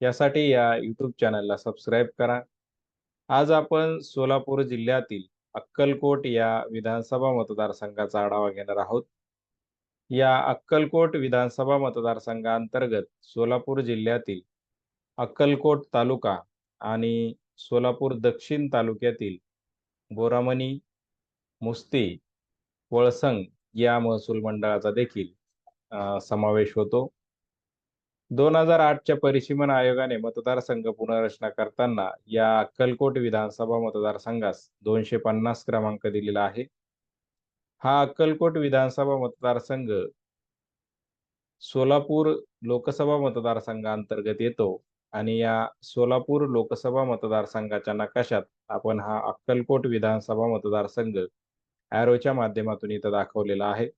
यासाठी या यूट्यूब चॅनलला सबस्क्राईब करा. आज आपण सोलापूर जिल्ह्यातील अक्कलकोट या विधानसभा मतदारसंघाचा आढावा घेणार आहोत. या अक्कलकोट विधानसभा मतदारसंघांतर्गत सोलापूर जिल्ह्यातील अक्कलकोट तालुका आणि सोलापूर दक्षिण तालुक्यातील बोरामणी मुस्ती वळसंग या महसूल मंडळाचा देखील समावेश होतो. दोन हजार आठच्या परिसीमन आयोगाने मतदारसंघ पुनर्रचना करताना या अक्कलकोट विधानसभा मतदारसंघास दोनशे पन्नास क्रमांक दिलेला आहे. हा अक्कलकोट विधानसभा मतदारसंघ सोलापूर लोकसभा मतदारसंघांतर्गत येतो आणि या सोलापूर लोकसभा मतदारसंघाच्या नकाशात आपण हा अक्कलकोट विधानसभा मतदारसंघ ॲरोच्या माध्यमातून इथं दाखवलेला आहे.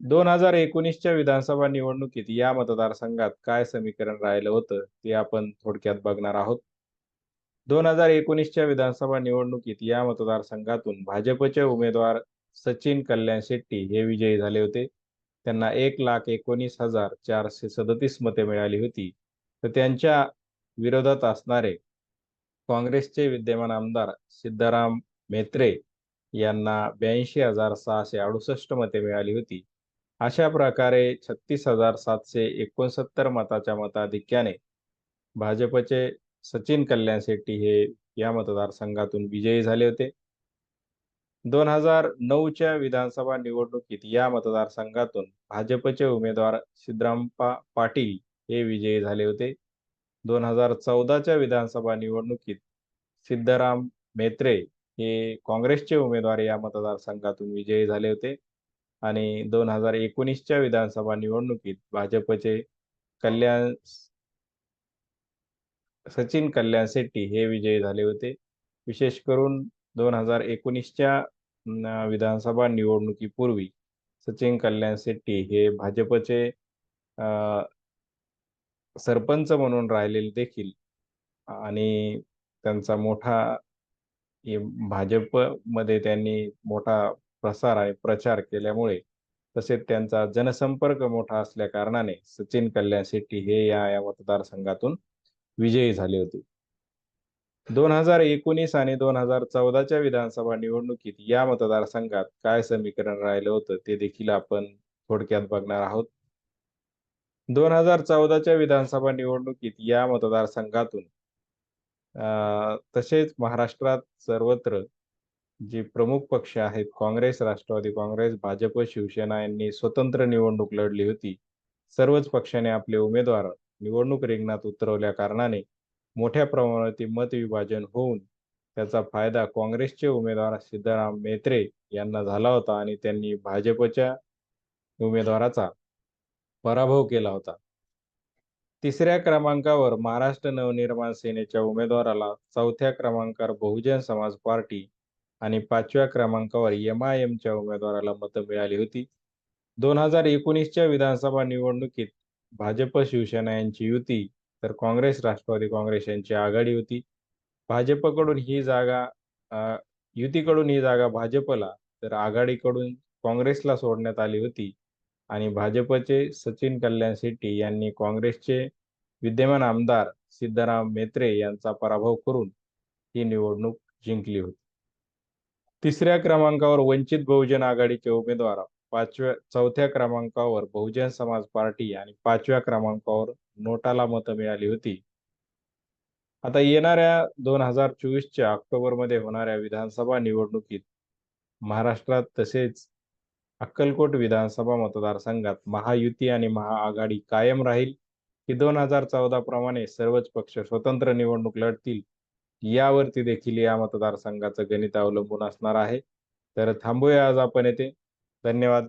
दोन हजार एकोणीसच्या विधानसभा निवडणुकीत या मतदारसंघात काय समीकरण राहिलं होतं ते आपण थोडक्यात बघणार आहोत. दोन हजार एकोणीसच्या विधानसभा निवडणुकीत या मतदारसंघातून भाजपचे उमेदवार सचिन कल्याण शेट्टी हे विजयी झाले होते. त्यांना एक लाख एकोणीस हजार चारशे सदतीस मते मिळाली होती. तर त्यांच्या विरोधात असणारे काँग्रेसचे विद्यमान आमदार सिद्धाराम मेत्रे यांना ब्याऐंशी हजार सहाशे अडुसष्ट मते मिळाली होती. अशा प्रकारे छत्तीस हजार सातशे एकोणसत्तर मताच्या मताधिक्याने भाजपचे सचिन कल्याण शेट्टी हे या मतदारसंघातून विजयी झाले होते. दोन हजार नऊच्या विधानसभा निवडणुकीत या मतदारसंघातून भाजपचे उमेदवार सिद्धरामपा पाटील हे विजयी झाले होते. दोन हजार चौदाच्या विधानसभा निवडणुकीत सिद्धराम मेत्रे हे काँग्रेसचे उमेदवार या मतदारसंघातून विजयी झाले होते. आणि दोन हजार एकोणीसच्या विधानसभा निवडणुकीत भाजपचे कल्याण सचिन कल्याण शेट्टी हे विजयी झाले होते. विशेष करून दोन हजार एकोणीसच्या विधानसभा निवडणुकीपूर्वी सचिन कल्याण शेट्टी हे भाजपचे सरपंच म्हणून राहिलेले देखील आणि त्यांचा मोठा भाजपमध्ये त्यांनी मोठा प्रसार आणि प्रचार केल्यामुळे. तसेच त्यांचा जनसंपर्क मोठा असल्या कारणाने सचिन कल्याण शेट्टी हे या या मतदारसंघातून विजयी झाले होते. दोन हजार एकोणीस आणि दोन हजार चौदाच्या विधानसभा निवडणुकीत या मतदारसंघात काय समीकरण राहिलं होतं ते देखील आपण थोडक्यात बघणार आहोत. दोन हजार चौदाच्या विधानसभा निवडणुकीत या मतदारसंघातून तसेच महाराष्ट्रात सर्वत्र जे प्रमुख पक्ष आहेत काँग्रेस राष्ट्रवादी काँग्रेस भाजप शिवसेना यांनी स्वतंत्र निवडणूक लढली होती. सर्वच पक्षाने आपले उमेदवार निवडणूक रिंगणात उतरवल्या कारणाने मोठ्या प्रमाणात मतविभाजन होऊन त्याचा फायदा काँग्रेसचे उमेदवार सिद्धराम मेत्रे यांना झाला होता आणि त्यांनी भाजपच्या उमेदवाराचा पराभव केला होता. तिसऱ्या क्रमांकावर महाराष्ट्र नवनिर्माण सेनेच्या उमेदवाराला चौथ्या क्रमांकावर बहुजन समाज पार्टी आणि पाचव्या क्रमांकावर एम आय एमच्या उमेदवाराला मतं मिळाली होती. दोन हजार एकोणीसच्या विधानसभा निवडणुकीत भाजप शिवसेना यांची युती तर काँग्रेस राष्ट्रवादी काँग्रेस यांची आघाडी होती. भाजपकडून ही जागा युतीकडून ही जागा भाजपला तर आघाडीकडून काँग्रेसला सोडण्यात आली होती. आणि भाजपचे सचिन कल्याण शेट्टी यांनी काँग्रेसचे विद्यमान आमदार सिद्धराम मेत्रे यांचा पराभव करून ही निवडणूक जिंकली होती. तिसऱ्या क्रमांकावर वंचित बहुजन आघाडीचे उमेदवार पाचव्या चौथ्या क्रमांकावर बहुजन समाज पार्टी आणि पाचव्या क्रमांकावर नोटाला मतं मिळाली होती. आता येणाऱ्या दोन हजार चोवीसच्या ऑक्टोबरमध्ये होणाऱ्या विधानसभा निवडणुकीत महाराष्ट्रात तसेच अक्कलकोट विधानसभा मतदारसंघात महायुती आणि महाआघाडी कायम राहील की दोन हजार चौदा प्रमाणे सर्वच पक्ष स्वतंत्र निवडणूक लढतील यावरती देखील या मतदारसंघाचं गणित अवलंबून असणार आहे. तर थांबूया आज आपण येथे. धन्यवाद.